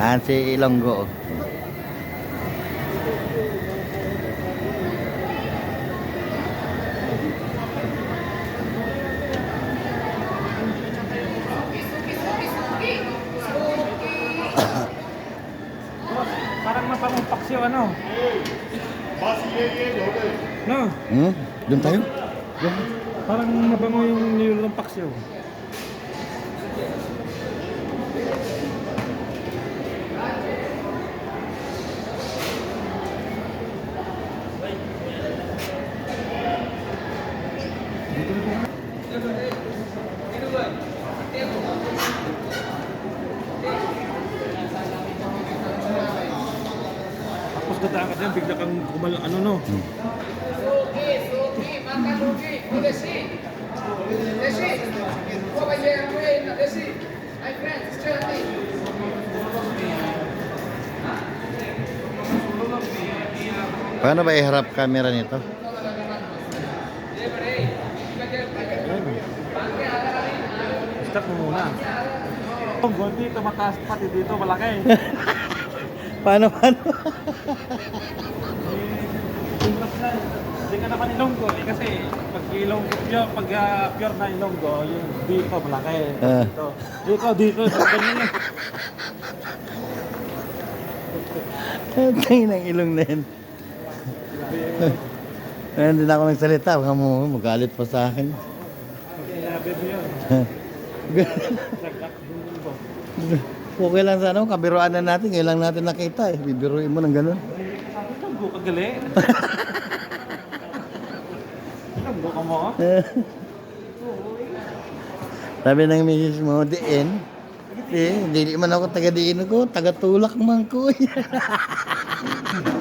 Ah, si Ilonggo. Parang mapangong paksiw ano. No, Hmm? Doon tayo? parang mabango yung nilulong dadaan ka dyan, bigla kang kumal, ano no. Me. Paano ba iharap camera nito? Stop mo muna. Ang gold dito, mataas pati dito, malaki. Paano, paano? Hindi ka naman ilonggo eh, kasi pag ilonggo, pure, pag ah, pure na ilonggo, yung dito malaki. Ah. Dito, dito, dito, ganyan eh. Tingin ng ilong na. Ayun, hindi na ako nagsalita. Baka mo magalit pa sa akin. Sinabi mo yun. Okay lang sana. Kabiruan na natin. Ngayon lang natin nakita eh. Bibiruin mo ng ganun. Ilonggo ka gali. Ilonggo ka mo? Sabi ng misis mo, diin. Eh, hindi man ako taga-diin ko. Taga-tulak man ko.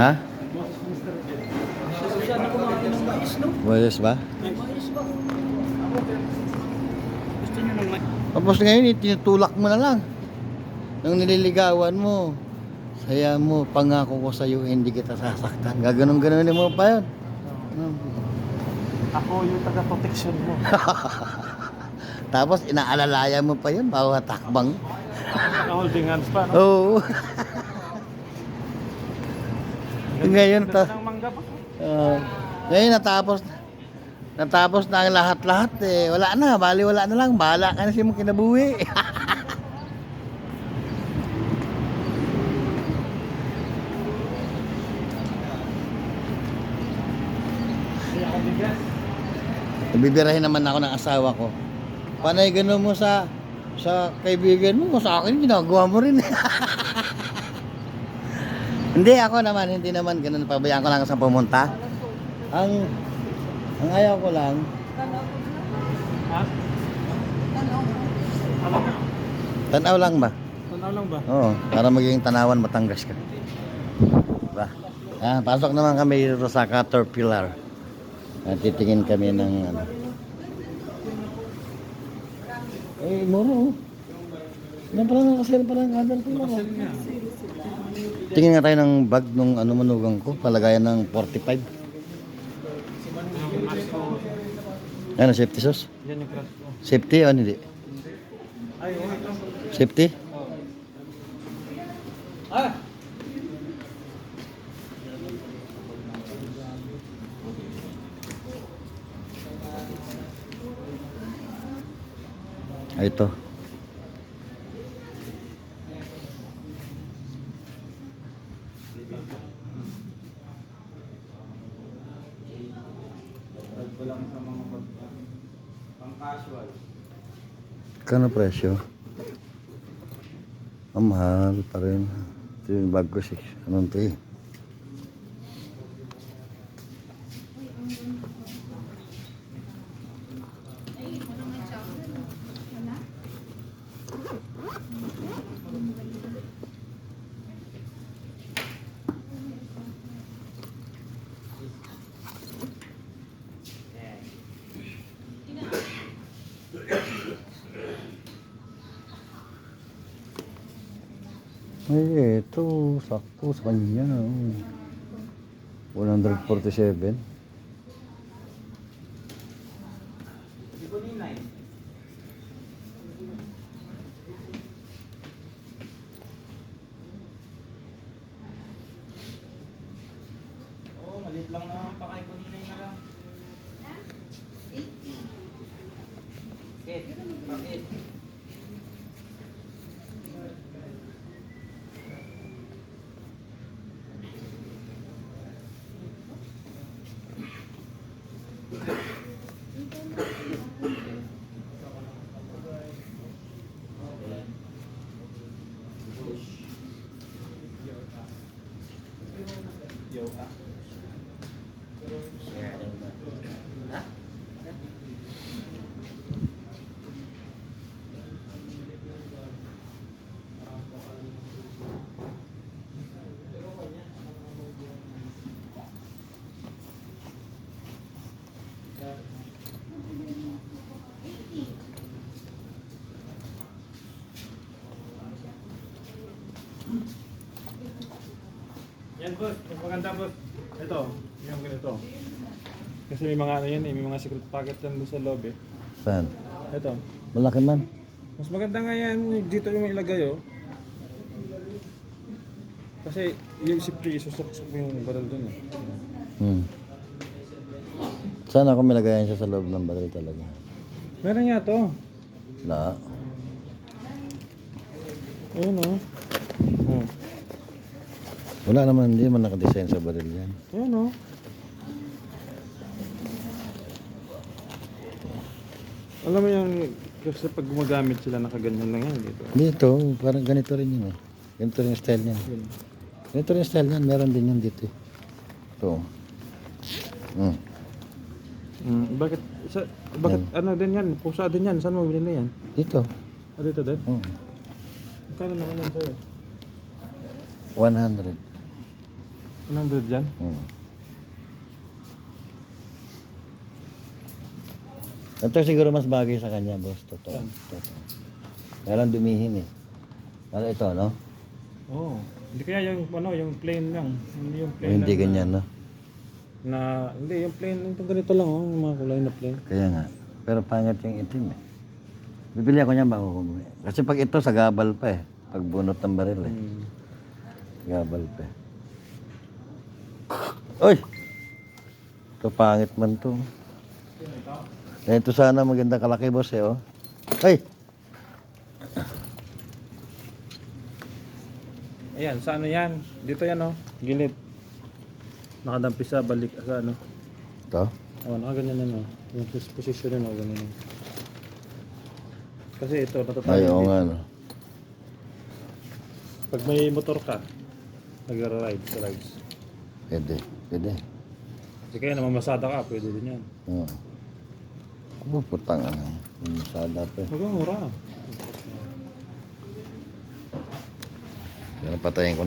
ha? Boses ba? Nang Tapos ngayon, eh, tinutulak mo na lang. Nung nililigawan mo, saya mo, pangako ko sa'yo, hindi kita sasaktan. Gaganon-ganonin mo pa yun. Ako yung taga-protection mo. Tapos inaalalaya mo pa yun, bawat takbang. Naka-holding hands pa. Oo. Ngayon, ta-. Ah, ngayon natapos, natapos na ang lahat-lahat eh. Wala na, bali wala na lang. Bahala ka na siya mong kinabuhi. Bibirahin naman ako ng asawa ko. Panay ganun mo sa sa kaibigan mo, sa akin ginagawa mo rin. hindi ako naman, hindi naman ganun. Pabayaan ko lang sa pumunta. Ang ang ayaw ko lang, Ha? Ano? tanaw lang ba? Tanaw lang ba? Oo, para maging tanawan Batangas ka. Diba? Ah, pasok naman kami dito sa Caterpillar. At titingin kami ng ano. Eh, oh. Yan pala nakasale pala ng Caterpillar. Kasi nga. Tingin nga tayo ng bag nung ano manugang ko, palagayan ng 45. Ano, safety sauce? Safety o hindi? Safety? Ah! Ah, ito. Kano presyo? Ang mahal pa rin. Ito yung bago 6. Anong 3? Ay, ito. Sakto sa kanya. oh. 147. Oo, malit lang naman pa kay Kuninay na lang. Bakit? Bakit? Yan boss, maganda boss. Ito, yung ganito. Kasi may mga ano yan eh, may mga secret pocket yan doon sa loob eh. Saan? Ito. Malaki man. Mas maganda nga yan, dito yung ilagay oh. Kasi yung siyempre isusok mo yung baril doon eh. Hmm. Sana ako milagayan siya sa loob ng baril talaga. Meron nga to. Na. Ayun oh. Oh. Wala naman, hindi man nakadesign sa baril yan. Ayun oh. Alam mo yung kasi pag gumagamit sila nakaganyan lang yan dito. Dito, parang ganito rin yun eh. Ganito rin yung style niyan. Ganito rin yung style niyan. Meron din yun dito eh. Ito. Hmm. Mm, bakit sa, bakit ano din yan? Pusa din yan. Saan mo binili yan? Dito. Ah, dito din? Hmm. Magkano naman yan sa'yo? 100. 100 dyan? Hmm. Ito siguro mas bagay sa kanya, boss. Totoo. Saan? Totoo. Kaya lang dumihin eh. Ano ito, no? Oo. Hindi kaya yung ano, yung plain lang. Hindi yung plain hindi lang ganyan, no? Na, hindi yung plain, yung ganito lang oh, yung mga kulay na plain. Kaya nga. Pero pangit yung itim eh. Bibili ako niyan bago kumuwi. Kasi pag ito, sa gabal pa eh. Pag bunot ng baril eh. Mm. Gabal pa eh. Uy! Ito pangit man to. Ito sana maganda kalaki boss eh oh. Ay! Ayan, sa ano yan? Dito yan oh, gilid. Nakadampi sa balik sa ano. Ito? Oh, nakaganyan yan oh. Yung pos- position yun oh, ganun yun. Kasi ito, natatayo. Ay, oo nga no. Pag may motor ka, nag-ride sa rides. Pwede. Pwede. Kasi kaya namamasada ka, pwede din yan. Oo. Oh, putang ano. Masada pa eh. Huwag mura. Yan, patayin ko